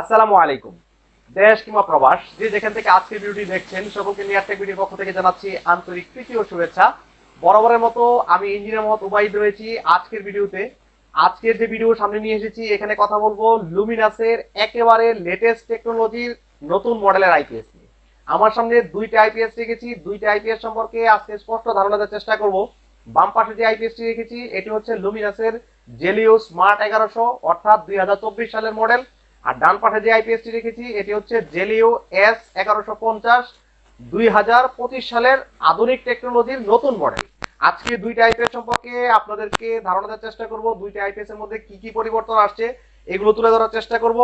আসসালামু আলাইকুম। দেশ কিংবা প্রবাস, যে যেখান থেকে আজকের ভিডিওটি দেখছেন, সকলকে নিয়ে একটা ভিডিওর পক্ষ থেকে জানাচ্ছি আন্তরিক প্রীতি ও শুভেচ্ছা। বরাবরের মতো আমি ইঞ্জিনিয়ার মোহাম্মদ উবাইদ রয়েছি আজকের ভিডিওতে। আজকের যে ভিডিও সামনে নিয়ে এসেছি, এখানে কথা বলব লুমিনাসের একেবারে লেটেস্ট টেকনোলজির নতুন মডেলের আইপিএস নিয়ে। আমার সামনে দুইটা আইপিএস রেখেছি, দুইটা আইপিএস সম্পর্কে আজকে স্পষ্ট ধারণা দেওয়ার চেষ্টা করব। বাম পাশে যে আইপিএসটি রেখেছি, এটি হচ্ছে লুমিনাসের জেলিও স্মার্ট এগারোশো, অর্থাৎ দুই হাজার চব্বিশ সালের মডেল আর ডান পাশে যে আইপিএসটি রেখেছি, এটি হচ্ছে জেলিও এস এগারোশো পঞ্চাশ, দুই হাজার পঁচিশ সালের আধুনিক টেকনোলজির নতুন মডেল আজকে দুইটা আইপিএস সম্পর্কে আপনাদেরকে ধারণা দেওয়ার চেষ্টা করব, দুইটা আইপিএস এর মধ্যে কি কি পরিবর্তন আসছে, এগুলো তুলে ধরার চেষ্টা করব।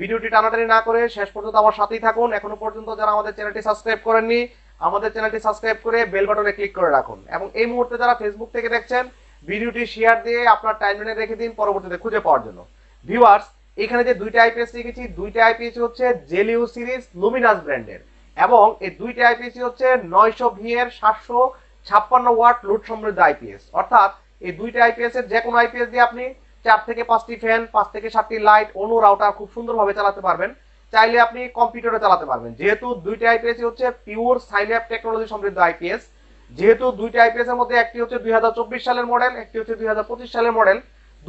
ভিডিওটি টানাটানি না করে শেষ পর্যন্ত আমার সাথেই থাকুন। এখনও পর্যন্ত যারা আমাদের চ্যানেলটি সাবস্ক্রাইব করেননি, আমাদের চ্যানেলটি সাবস্ক্রাইব করে বেল বাটনে ক্লিক করে রাখুন। এবং এই মুহূর্তে যারা ফেসবুক থেকে দেখছেন, ভিডিওটি শেয়ার দিয়ে আপনার টাইমলাইনে রেখে দিন পরবর্তীতে খুঁজে পাওয়ার জন্য। ভিউয়ার্স এখানে যে দুইটা আইপিএস রেখেছি দুইটা আইপিএস হচ্ছে জেলিউ সিরিজ লুমিনাস ব্র্যান্ডের। এবং এই দুইটা আইপিএস হচ্ছে নয়শো ভি এর সাতশো ছাপ্পান্ন ওয়াট লোড সমৃদ্ধ আইপিএস অর্থাৎ এই দুইটা আইপিএস এর যে কোনো আইপিএস দিয়ে আপনি চার থেকে পাঁচটি ফ্যান পাঁচ থেকে সাতটি লাইট অনু রাউটার খুব সুন্দরভাবে চালাতে পারবেন। চাইলে আপনি কম্পিউটারে চালাতে পারবেন। যেহেতু দুইটা আইপিএস হচ্ছে পিওর সাইন্যাপ টেকনোলজি সমৃদ্ধ আইপিএস যেহেতু দুইটা আইপিএস এর মধ্যে একটি হচ্ছে দুই হাজার চব্বিশ সালের মডেল একটি হচ্ছে দুই হাজার পঁচিশ সালের মডেল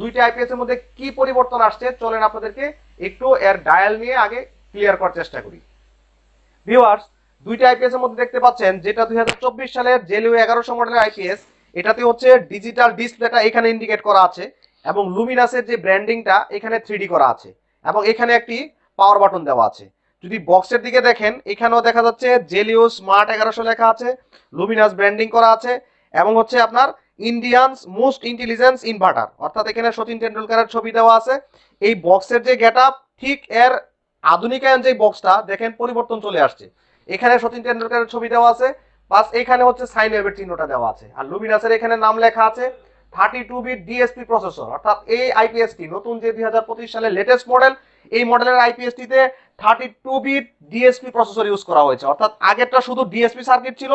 দুইটা আইপিএস এর মধ্যে কি পরিবর্তন আসছে? চলেন আপনাদেরকে একটু এর ডায়াল নিয়ে আগে ক্লিয়ার করার চেষ্টা করি। ভিউয়ার্স দুইটা আইপিএস এর মধ্যে দেখতে পাচ্ছেন, যেটা দু হাজার চব্বিশ সালের জেলিও এগারোশো মডেলের আইপিএস এটাতে হচ্ছে ডিজিটাল ডিসপ্লেটা এখানে ইন্ডিকেট করা আছে এবং লুমিনাসের যে ব্র্যান্ডিংটা এখানে থ্রি করা আছে এবং এখানে একটি পাওয়ার বাটন দেওয়া আছে। যদি বক্সের দিকে দেখেন, এখানেও দেখা যাচ্ছে জেলিও স্মার্ট এগারোশো লেখা আছে লুমিনাস ব্র্যান্ডিং করা আছে এবং হচ্ছে আপনার ইন্ডিয়ানস মোস্ট ইন্টেলিজেন্স ইনভার্টার অর্থাৎ এখানে সচিন টেন্ডুলকারের ছবি দেওয়া আছে। এই বক্সের যে গেট আপ ঠিক এর আধুনিকায়ন যে বক্সটা দেখেন পরিবর্তন চলে আসছে। এখানে সচিন টেন্ডুলকারের ছবি দেওয়া আছে। প্লাস এখানে হচ্ছে সাইন ওয়েভের চিহ্নটা দেওয়া আছে। আর লুমিনাসের এখানে নাম লেখা আছে thirty two bit DSP processor অর্থাৎ এই আইপিএসটি নতুন যে দুই সালের লেটেস্ট মডেল এই মডেলের আইপিএসটিতে thirty two bit DSP processor use করা হয়েছে। অর্থাৎ আগেরটা শুধু ডিএসপি সার্কিট ছিল,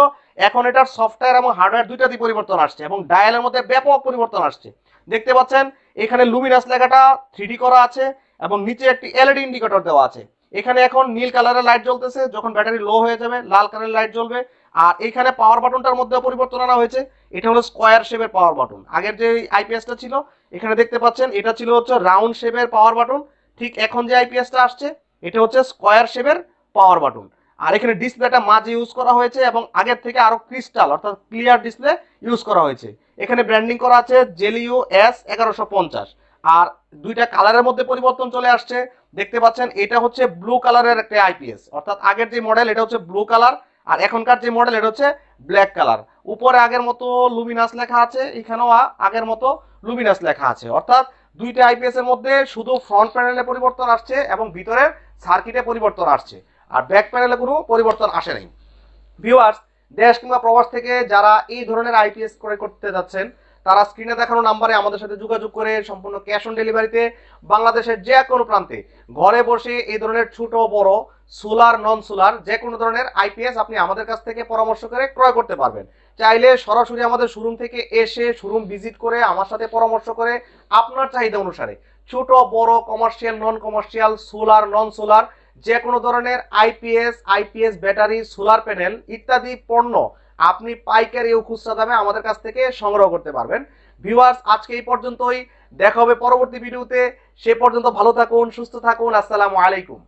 এখন এটার সফটওয়্যার এবং হার্ডওয়্যার দুইটাতেই পরিবর্তন আসছে এবং ডায়ালের মধ্যে ব্যাপক পরিবর্তন আসছে। দেখতে পাচ্ছেন, এখানে লুমিনাস লেখাটা থ্রি করা আছে এবং নিচে একটি এলইডি ইন্ডিকেটর দেওয়া আছে। এখানে এখন নীল কালারের লাইট জ্বলতেছে, যখন ব্যাটারি লো হয়ে যাবে, লাল কালারের লাইট জ্বলবে। আর এখানে পাওয়ার বাটনটার মধ্যে পরিবর্তন আনা হয়েছে। এটা হলো স্কোয়ার শেপের পাওয়ার বাটন আগের যে আইপিএসটা ছিল, এখানে দেখতে পাচ্ছেন, এটা ছিল হচ্ছে রাউন্ড শেপের পাওয়ার বাটন ঠিক এখন যে আইপিএসটা আসছে এটা হচ্ছে স্কোয়ার শেপের পাওয়ার বাটন। আর এখানে ডিসপ্লেটা মাঝে ইউজ করা হয়েছে এবং আগের থেকে আরও ক্রিস্টাল, অর্থাৎ ক্লিয়ার ডিসপ্লে ইউজ করা হয়েছে। এখানে ব্র্যান্ডিং করা আছে জেলিও এস এগারোশো পঞ্চাশ। আর দুইটা কালারের মধ্যে পরিবর্তন চলে আসছে। দেখতে পাচ্ছেন, এটা হচ্ছে ব্লু কালারের একটা আইপিএস অর্থাৎ আগের যে মডেল, এটা হচ্ছে ব্লু কালার। আর এখনকার যে মডেল, এটা হচ্ছে ব্ল্যাক কালার। উপরে আগের মতো লুমিনাস লেখা আছে, এখানেও আগের মতো লুমিনাস লেখা আছে। অর্থাৎ দুইটা আইপিএস এর মধ্যে শুধু ফ্রন্ট প্যানেলে পরিবর্তন আসছে এবং ভিতরের সার্কিটে পরিবর্তন আসছে। আর ব্যাক প্যানেলে কোনো পরিবর্তন আসে নাই। ভিউয়ার্স দেশ কিংবা প্রবাস থেকে যারা এই ধরনের আইপিএস করে করতে যাচ্ছেন, তারা স্ক্রিনে দেখানো নাম্বারে আমাদের সাথে যোগাযোগ করে সম্পূর্ণ ক্যাশ অন ডেলিভারিতে বাংলাদেশের যে কোনো প্রান্তে ঘরে বসে এই ধরনের ছোট, বড় সোলার নন সোলার যে কোনো ধরনের আইপিএস আপনি আমাদের কাছ থেকে পরামর্শ করে ক্রয় করতে পারবেন। চাইলে সরাসরি আমাদের শোরুম থেকে এসে শোরুম ভিজিট করে আমার সাথে পরামর্শ করে আপনার চাহিদা অনুসারে ছোট, বড় commercial non commercial solar non solar যে কোনো ধরনের IPS IPS battery solar panel ইত্যাদি পণ্য আপনি পাইকারি ও খুচরা দামে আমাদের কাছ থেকে সংগ্রহ করতে পারবেন। ভিউয়ার্স আজকে এই পর্যন্তই। দেখা হবে পরবর্তী ভিডিওতে সে পর্যন্ত ভালো থাকুন, সুস্থ থাকুন। আসসালামু আলাইকুম।